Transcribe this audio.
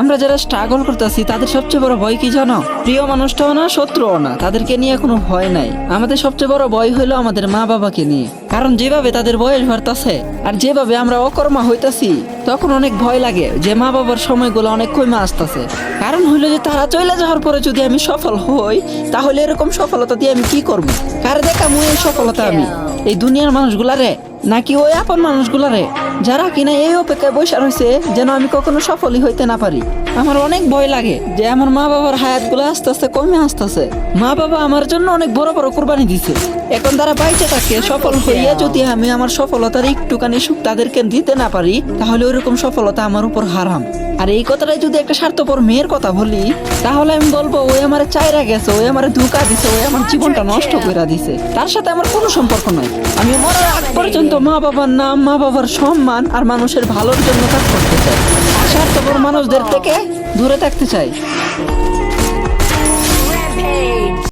আমরা যারা স্ট্রাগল করতেছি, তাদের সবচেয়ে বড় ভয় কি জানো? প্রিয় মানুষটাও না, শত্রুও না। তাদেরকে নিয়ে কোনো ভয় নাই। আমাদের সবচেয়ে বড় ভয় হলো আমাদের মা বাবাকে নিয়ে। কারণ যেভাবে তাদের বয়স বাড়তাছে, আর যেভাবে আমরা অকর্মা হইতাছি, তখন অনেক ভয় লাগে যে মা বাবার সময়গুলো অনেক কমে আসতেছে। কারণ হইল যে তারা চলে যাওয়ার পরে যদি আমি সফল হই, তাহলে এরকম সফলতা দিয়ে আমি কি করব? কার দেখা মুই সফলতা আমি? এই দুনিয়ার মানুষগুলারে নাকি ওই আপন মানুষগুলারে যারা কিনা এই অপেক্ষায় বসে রয়েছে যেন আমি কখনো সফলই হইতে না পারি। আমার অনেক ভয় লাগে যে আমার মা বাবার হায়াতগুলো আস্তে আস্তে কমে আসতেছে। মা বাবা আমার জন্য অনেক বড় বড় কোরবানি দিছে। এখন তারা বাইচে থাকে, সফল হইয়া যদি আমি আমার সফলতার একটুখানি সুখ তাদেরকে দিতে না পারি, তাহলে ওইরকম সফলতা আমার উপর হারাম। আর এই কথাটাই যদি একটা স্বার্থপর মেয়ের কথা বলি, তাহলে আমি বলব, ওই আমার চাইরা গেছে, ওই আমার ধোকা দিছে, ওই আমার জীবনটা নষ্ট করে দিছে। তার সাথে আমার কোনো সম্পর্ক নাই। আমি মরার আগ পর্যন্ত মা বাবার নাম মা বাবার সম্মান আর মানুষের ভালোর জন্য কাজ করতে চাই স্বার্থপর মানুষদের থেকে দূরে থাকতে চাই